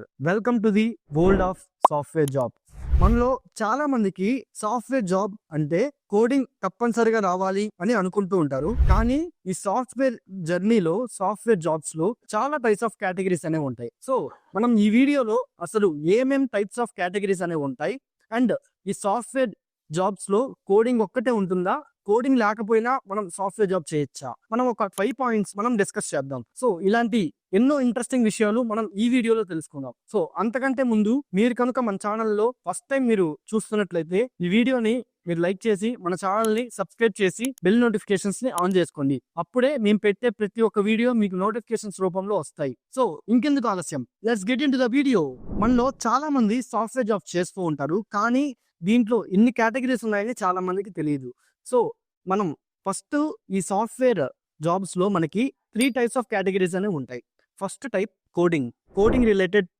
Welcome to the world of software job మనలో చాలా మందికి సాఫ్ట్వేర్ జాబ్ అంటే కోడింగ్ తప్పనిసరిగా రావాలి అని అనుకుంటూ ఉంటారు. కానీ ఈ సాఫ్ట్వేర్ జర్నీలో సాఫ్ట్వేర్ జాబ్స్లో చాలా టైప్స్ ఆఫ్ కేటగిరీస్ అనేవి ఉంటాయి. సో మనం ఈ వీడియోలో అసలు ఏమేం టైప్స్ ఆఫ్ కేటగిరీస్ అనేవి ఉంటాయి? అండ్ ఈ సాఫ్ట్వేర్ జాబ్స్లో కోడింగ్ ఒక్కటే ఉంటుందా? కోడింగ్ లేకపోయినా మనం సాఫ్ట్వేర్ జాబ్ చేయొచ్చా? మనం ఒక ఫైవ్ పాయింట్స్ మనం డిస్కస్ చేద్దాం. సో ఇలాంటి ఎన్నో ఇంట్రెస్టింగ్ విషయాలు మనం ఈ వీడియోలో తెలుసుకుందాం. సో అంతకంటే ముందు మీరు కనుక మన ఛానల్లో ఫస్ట్ టైం మీరు చూస్తున్నట్లయితే ఈ వీడియోని మీరు లైక్ చేసి మన ఛానల్ని సబ్స్క్రైబ్ చేసి బెల్ నోటిఫికేషన్స్ని ఆన్ చేసుకోండి. అప్పుడే మేము పెట్టే ప్రతి ఒక్క వీడియో మీకు నోటిఫికేషన్స్ రూపంలో వస్తాయి. సో ఇంకెందుకు ఆలస్యం? Let's get into the video. మనలో చాలా మంది సాఫ్ట్వేర్ జాబ్ చేస్తూ ఉంటారు. కానీ దీంట్లో ఎన్ని కేటగిరీస్ ఉన్నాయని చాలా మందికి తెలియదు సో మనం ఫస్ట్ ఈ సాఫ్ట్వేర్ జాబ్స్లో మనకి త్రీ టైప్స్ ఆఫ్ కేటగిరీస్ అనేవి ఉంటాయి. First type coding. Coding related